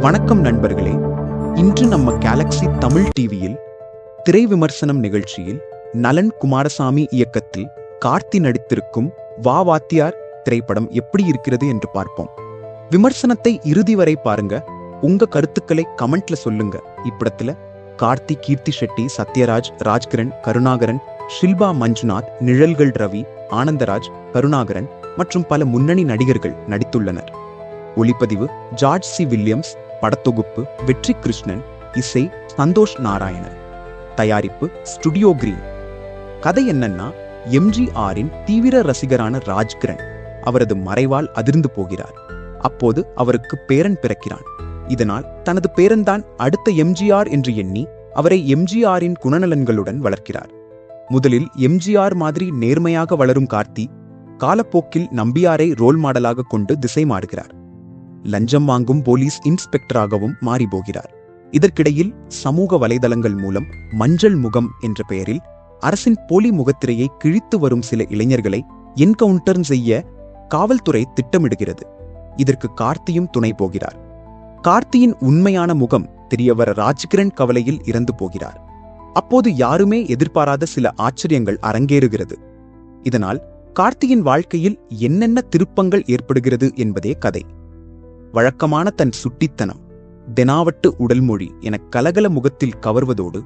வணக்கம் நண்பர்களே. இன்று நம்ம கேலக்ஸி தமிழ் டிவியில் திரை விமர்சனம் நிகழ்ச்சியில் நலன் குமாரசாமி இயக்கத்தில் கார்த்தி நடித்திருக்கும் வா வாத்தியார் திரைப்படம் எப்படி இருக்கிறது என்று பார்ப்போம். விமர்சனத்தை இறுதி வரை பாருங்க. உங்க கருத்துக்களை கமெண்ட்ல சொல்லுங்க. இப்படத்துல கார்த்தி கீர்த்தி ஷெட்டி சத்யராஜ் ராஜ்கிரண் கருணாகரன் ஷில்பா மஞ்சுநாத் நிழல்கள் ரவி ஆனந்தராஜ் கருணாகரன் மற்றும் பல முன்னணி நடிகர்கள் நடித்துள்ளனர். ஒளிப்பதிவு ஜார்ஜ் சி வில்லியம்ஸ் படத்தொகுப்பு வெற்றி கிருஷ்ணன் இசை சந்தோஷ் நாராயணன். தயாரிப்பு ஸ்டுடியோ கிரீன். கதை என்னன்னா எம்ஜிஆரின் தீவிர ரசிகரான ராஜ்கிரண். அவரது மறைவால் அதிர்ந்து போகிறார். அப்போது அவருக்கு பேரன் பிறக்கிறான். இதனால் தனது பேரன்தான் அடுத்த எம்ஜிஆர் என்று எண்ணி அவரை எம்ஜிஆரின் குணநலன்களுடன் வளர்க்கிறார். முதலில் எம்ஜிஆர் மாதிரி நேர்மையாக வளரும் கார்த்தி காலப்போக்கில் நம்பியாரை ரோல் மாடலாக கொண்டு திசை மாறுகிறார். லஞ்சம் வாங்கும் போலீஸ் இன்ஸ்பெக்டராகவும் மாறிபோகிறார் இதற்கிடையில் சமூக வலைதளங்கள் மூலம் மஞ்சள் முகம் என்ற பெயரில் அரசின் போலி முகத்திரையை கிழித்து வரும் சில இளைஞர்களை என்கவுண்டர் செய்ய காவல்துறை திட்டமிடுகிறது. இதற்கு கார்த்தியும் துணை போகிறார். கார்த்தியின் உண்மையான முகம் தெரியவர ராஜ்கிரண் கவலையில் இறந்து போகிறார். அப்போது யாருமே எதிர்பாராத சில ஆச்சரியங்கள் அரங்கேறுகிறது. இதனால் கார்த்தியின் வாழ்க்கையில் என்னென்ன திருப்பங்கள் ஏற்படுகிறது என்பதே கதை. வழக்கமான தன் சுட்டித்தனம் தெனாவட்டு உடல்மொழி என கலகல முகத்தில் கவர்வதோடு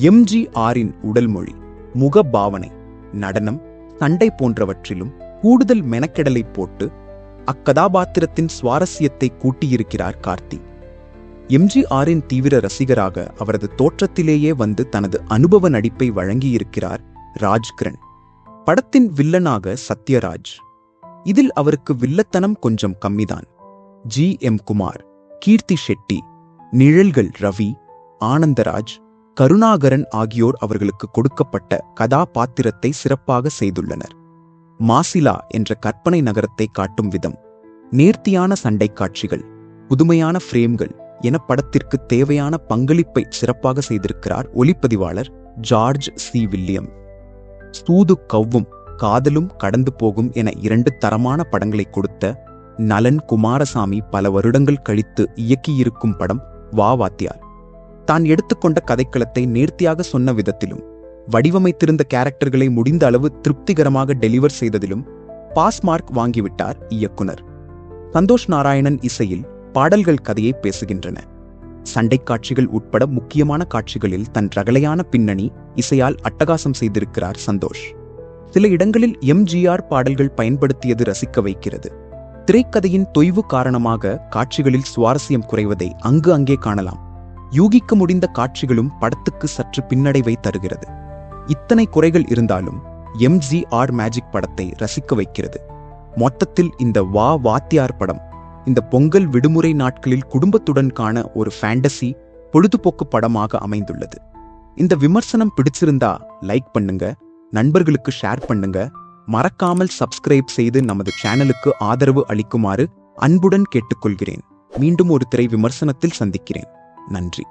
எம்ஜி ஆரின் உடல்மொழி முக பாவனை நடனம் சண்டை போன்றவற்றிலும் கூடுதல் மெனக்கெடலை போட்டு அக்கதாபாத்திரத்தின் சுவாரஸ்யத்தை கூட்டியிருக்கிறார் கார்த்தி. எம்ஜி ஆரின் தீவிர ரசிகராக அவரது தோற்றத்திலேயே வந்து தனது அனுபவ நடிப்பை வழங்கியிருக்கிறார் ராஜ்கிரண். படத்தின் வில்லனாக சத்யராஜ். இதில் அவருக்கு வில்லத்தனம் கொஞ்சம் கம்மிதான். ஜி. எம். குமார் கீர்த்தி ஷெட்டி நிழல்கள் ரவி ஆனந்தராஜ் கருணாகரன் ஆகியோர் அவர்களுக்கு கொடுக்கப்பட்ட கதாபாத்திரத்தை சிறப்பாக செய்துள்ளனர். மாசிலா என்ற கற்பனை நகரத்தை காட்டும் விதம் நேர்த்தியான சண்டை காட்சிகள் புதுமையான ஃப்ரேம்கள் என படத்திற்கு தேவையான பங்களிப்பை சிறப்பாக செய்திருக்கிறார் ஒளிப்பதிவாளர் ஜார்ஜ் சி. வில்லியம். சூது கவ்வும் காதலும் கடந்து போகும் என இரண்டு தரமான படங்களை கொடுத்த நலன் குமாரசாமி பல வருடங்கள் கழித்து இயக்கியிருக்கும் படம் வா வாத்தியார். தான் எடுத்துக்கொண்ட கதைக்களத்தை நேர்த்தியாக சொன்ன விதத்திலும் வடிவமைத்திருந்த கேரக்டர்களை முடிந்த அளவு திருப்திகரமாக டெலிவர் செய்ததிலும் பாஸ் மார்க் வாங்கிவிட்டார் இயக்குனர். சந்தோஷ் நாராயணன் இசையில் பாடல்கள் கதையை பேசுகின்றன. சண்டை காட்சிகள் உட்பட முக்கியமான காட்சிகளில் தன் ரகலையான பின்னணி இசையால் அட்டகாசம் செய்திருக்கிறார் சந்தோஷ். சில இடங்களில் எம்ஜிஆர் பாடல்கள் பயன்படுத்தியது ரசிக்க வைக்கிறது. திரைக்கதையின் தொய்வு காரணமாக காட்சிகளில் சுவாரஸ்யம் குறைவதை அங்கு அங்கே காணலாம். யூகிக்க முடிந்த காட்சிகளும் படத்துக்கு சற்று பின்னடைவை தருகிறது. இத்தனை குறைகள் இருந்தாலும் எம்ஜி ஆர் மேஜிக் படத்தை ரசிக்க வைக்கிறது. மொத்தத்தில் இந்த வா வாத்தியார் படம் இந்த பொங்கல் விடுமுறை நாட்களில் குடும்பத்துடன் காண ஒரு ஃபேண்டசி பொழுதுபோக்கு படமாக அமைந்துள்ளது. இந்த விமர்சனம் பிடிச்சிருந்தா லைக் பண்ணுங்க நண்பர்களுக்கு ஷேர் பண்ணுங்க மறக்காமல் சப்ஸ்கிரைப் செய்து நமது சேனலுக்கு ஆதரவு அளிக்குமாறு அன்புடன் கேட்டுக்கொள்கிறேன். மீண்டும் ஒரு திரை விமர்சனத்தில் சந்திக்கிறேன். நன்றி.